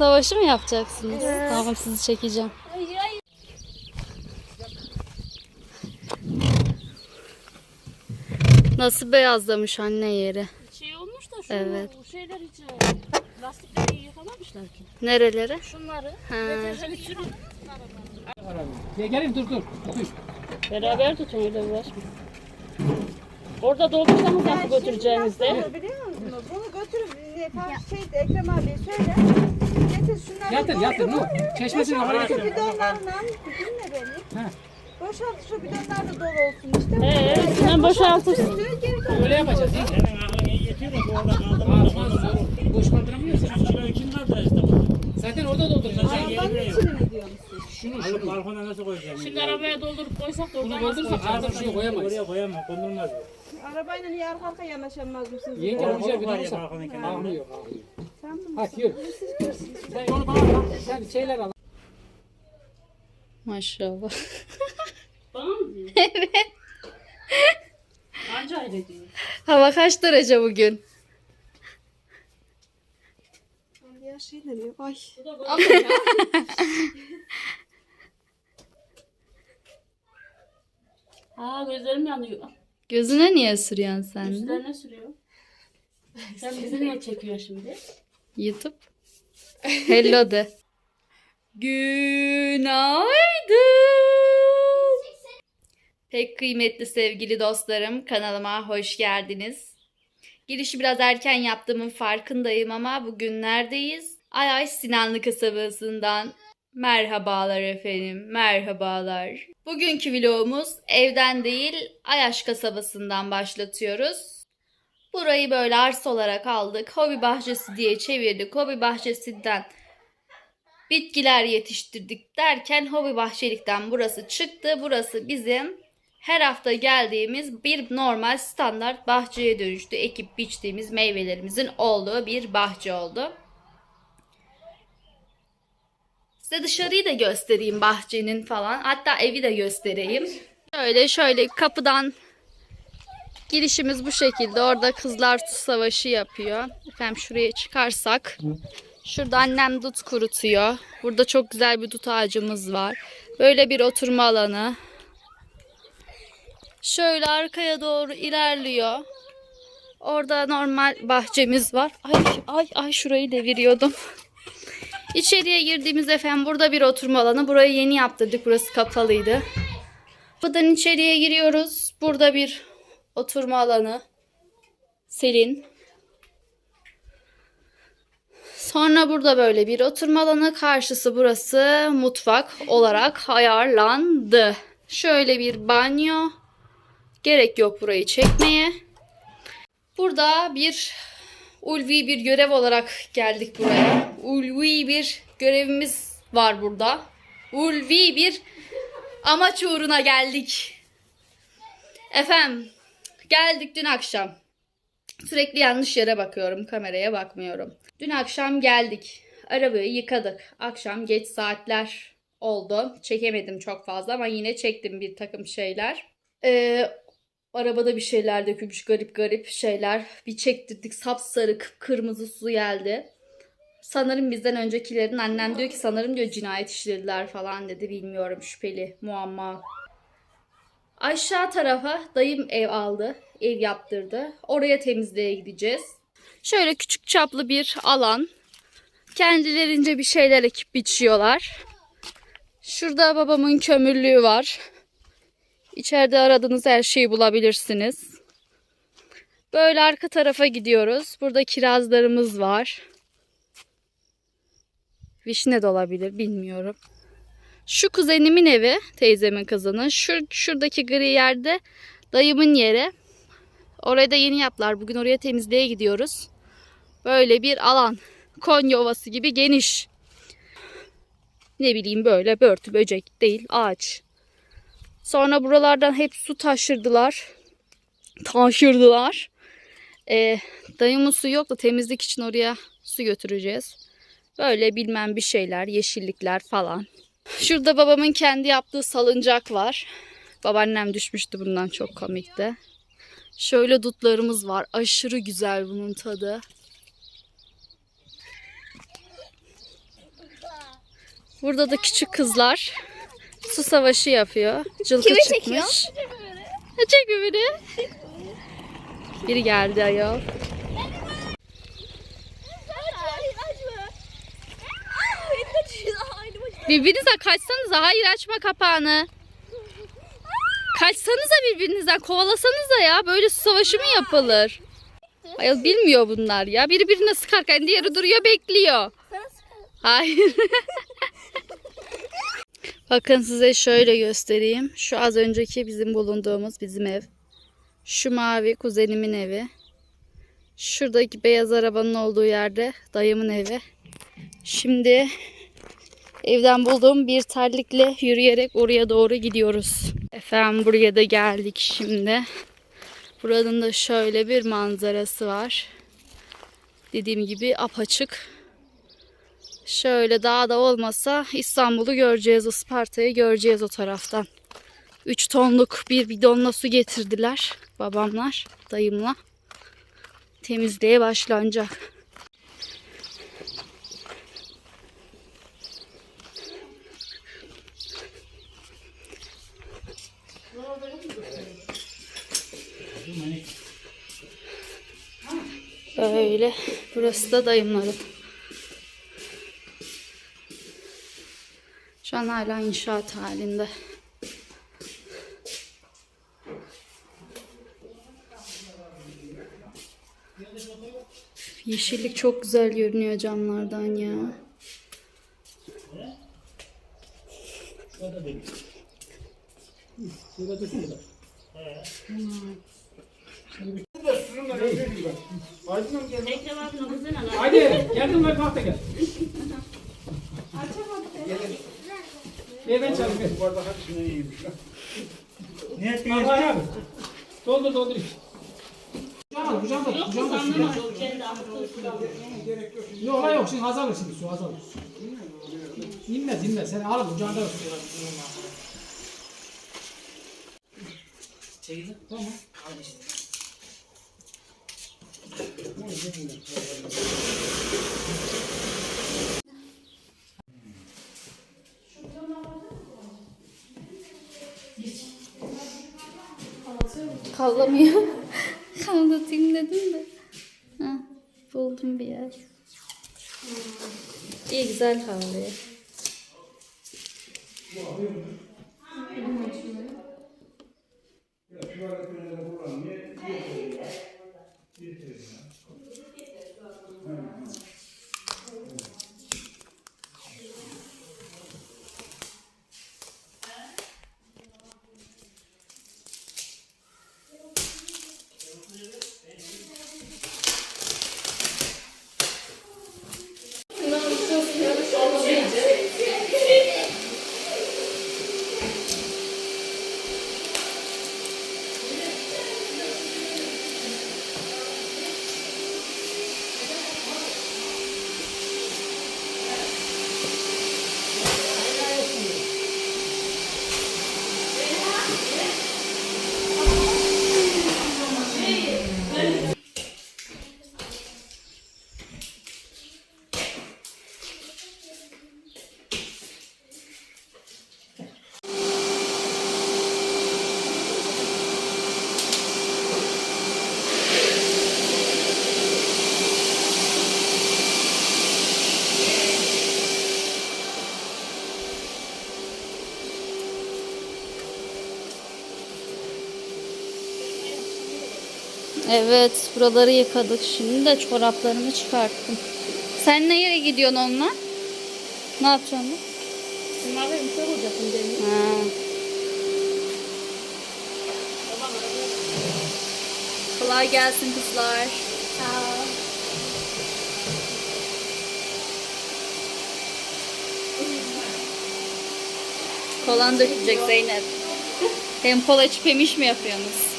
savaşı mı yapacaksınız? Tamam sizi çekeceğim. Nasıl beyazlamış anne yeri. Şey olmuş da şu Evet. bu şeyler hiç e, lastikleri yıkamamışlar ki. Nerelere? Şunları Ha. Ya gelin dur dur. Beraber tutun öyle uğraşma. Orada doldursanız nasıl götüreceğiniz de. Biliyor musunuz? Bunu götürüp e, tam şey Ekrem abi söyle. Yatır yatır Nur. Çeşmesini oraya Şu getir. bidonlarla dinle beni. Ha. Boşalt şu bidonlar da dolu olsun işte. Ee, sen boşaltırsın. Üstü geri dön. Öyle yapacağız değil mi? Senin aklına yetiyor da bu orada kaldırma. Ağzına zor. Boş kaldıramıyorsun. Kilo kim kaldı işte bu? Zaten orada dolduracaksın. Arabanın içine mi diyorsun siz? Şunu Alıp şunu. balkona nasıl koyacağım? Şimdi arabaya doldurup koysak da Bunu oradan nasıl doldurursak ağzına şunu koyamayız. Oraya koyamam, kondurmaz bu. Arabayla niye arka arkaya yanaşamaz mısınız? Yenge güzel bir kenarında. Ağlıyor ağlıyor. Hadi yürü. Sen onu bana. Sen şeyler al. Maşallah. Bana mı diyor? Evet. Anca öyle diyor. Hava kaç derece bugün? Ya şey ne diyor? Ay. Bu da böyle. Ha gözlerim yanıyor. Gözüne niye sürüyorsun sen de? Üstlerine sürüyor. Sen bizi niye çekiyorsun şimdi? YouTube. Hello de. Günaydın. Pek kıymetli sevgili dostlarım kanalıma hoş geldiniz. Girişi biraz erken yaptığımın farkındayım ama bugün neredeyiz? Ayay Sinanlı kasabasından merhabalar efendim, merhabalar. Bugünkü vlogumuz evden değil Ayaş kasabasından başlatıyoruz. Burayı böyle arsa olarak aldık. Hobi bahçesi diye çevirdik. Hobi bahçesinden bitkiler yetiştirdik derken hobi bahçelikten burası çıktı. Burası bizim her hafta geldiğimiz bir normal standart bahçeye dönüştü. Ekip biçtiğimiz meyvelerimizin olduğu bir bahçe oldu. Size dışarıyı da göstereyim bahçenin falan. Hatta evi de göstereyim. Şöyle şöyle kapıdan Girişimiz bu şekilde. Orada kızlar su savaşı yapıyor. Efendim şuraya çıkarsak. Şurada annem dut kurutuyor. Burada çok güzel bir dut ağacımız var. Böyle bir oturma alanı. Şöyle arkaya doğru ilerliyor. Orada normal bahçemiz var. Ay ay ay şurayı deviriyordum. İçeriye girdiğimiz efendim burada bir oturma alanı. Burayı yeni yaptırdık. Burası kapalıydı. Buradan içeriye giriyoruz. Burada bir oturma alanı. Selin. Sonra burada böyle bir oturma alanı. Karşısı burası mutfak olarak ayarlandı. Şöyle bir banyo. Gerek yok burayı çekmeye. Burada bir ulvi bir görev olarak geldik buraya. Ulvi bir görevimiz var burada. Ulvi bir amaç uğruna geldik. Efendim geldik dün akşam. Sürekli yanlış yere bakıyorum. Kameraya bakmıyorum. Dün akşam geldik. Arabayı yıkadık. Akşam geç saatler oldu. Çekemedim çok fazla ama yine çektim bir takım şeyler. Ee, arabada bir şeyler dökülmüş garip garip şeyler. Bir çektirdik sapsarı kırmızı su geldi. Sanırım bizden öncekilerin annem diyor ki sanırım diyor cinayet işlediler falan dedi. Bilmiyorum şüpheli muamma. Aşağı tarafa dayım ev aldı. Ev yaptırdı. Oraya temizliğe gideceğiz. Şöyle küçük çaplı bir alan. Kendilerince bir şeyler ekip biçiyorlar. Şurada babamın kömürlüğü var. İçeride aradığınız her şeyi bulabilirsiniz. Böyle arka tarafa gidiyoruz. Burada kirazlarımız var. Vişne de olabilir bilmiyorum. Şu kuzenimin evi, teyzemin kızının. Şu, şuradaki gri yerde dayımın yeri. Orayı da yeni yaptılar. Bugün oraya temizliğe gidiyoruz. Böyle bir alan. Konya Ovası gibi geniş. Ne bileyim böyle börtü böcek değil ağaç. Sonra buralardan hep su taşırdılar. Taşırdılar. Ee, dayımın su yok da temizlik için oraya su götüreceğiz. Böyle bilmem bir şeyler, yeşillikler falan. Şurada babamın kendi yaptığı salıncak var. Babaannem düşmüştü bundan çok komikti. Şöyle dutlarımız var. Aşırı güzel bunun tadı. Burada da küçük kızlar su savaşı yapıyor. Cılkı Kimi çıkmış. çekiyor? Çekme beni. Biri geldi ayol. Birbirinize kaçsanıza. Hayır açma kapağını. Kaçsanıza birbirinizden. Kovalasanıza ya. Böyle su savaşı mı yapılır? Ayol bilmiyor bunlar ya. Biri birine sıkarken diğeri duruyor bekliyor. Hayır. Bakın size şöyle göstereyim. Şu az önceki bizim bulunduğumuz bizim ev. Şu mavi kuzenimin evi. Şuradaki beyaz arabanın olduğu yerde dayımın evi. Şimdi evden bulduğum bir terlikle yürüyerek oraya doğru gidiyoruz. Efendim buraya da geldik şimdi. Buranın da şöyle bir manzarası var. Dediğim gibi apaçık. Şöyle dağda olmasa İstanbul'u göreceğiz, Isparta'yı göreceğiz o taraftan. 3 tonluk bir bidonla su getirdiler babamlar, dayımla. Temizliğe başlanacak. Böyle. Burası da dayımların. Şu an hala inşaat halinde. Yeşillik çok güzel görünüyor camlardan ya. Ekrem abinin kızıyla Haydi geldin mi kalk da gel. Ver ben çalayım. ver. Ne Bak ettiğiniz? Hayri abi. Doldur doldur. Kucağına al, kucağına al, Yok kucağına al. sanmam o kendi aklı. Yok lan yok şimdi azalır şimdi su azalır. İnmez inmez sen al kucağında olsun. Tamam. Kallamıyor. Kaldatayım dedim de. Ha, buldum bir yer. İyi güzel havlıyor. Evet, buraları yıkadık. Şimdi de çoraplarımı çıkarttım. Sen nereye gidiyorsun onunla? Ne yapacaksın? Bunlar benim çok olacaksın demin. Ha. Kolay gelsin kızlar. Kolan dökecek Zeynep. Hem kola içip hem iş mi yapıyorsunuz?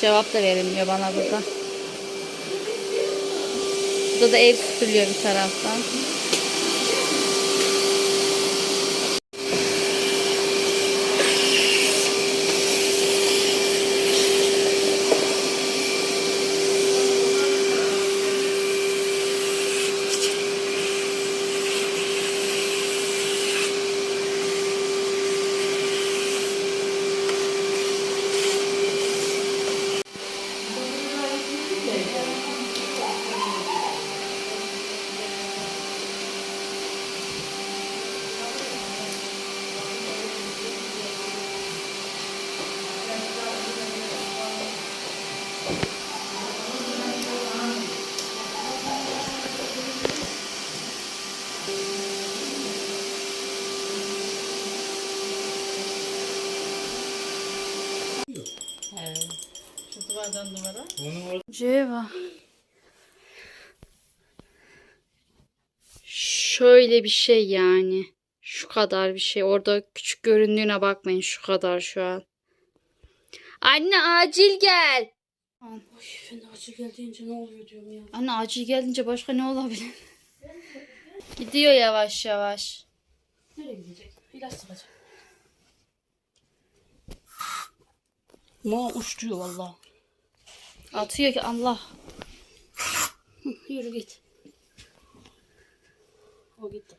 Cevap da verilmiyor bana burada. Burada da ev süpürülüyor bir taraftan. Duvardan duvara. Ceva. Şöyle bir şey yani. Şu kadar bir şey. Orada küçük göründüğüne bakmayın. Şu kadar şu an. Anne acil gel. Oy ben acı geldiğince ne oluyor diyorum ya. Anne acil gelince başka ne olabilir? Gidiyor yavaş yavaş. Nereye gidecek? İlaç sıkacak. Ma uçtuyor valla. Atıyor ki Allah. Yürü git. O gitti.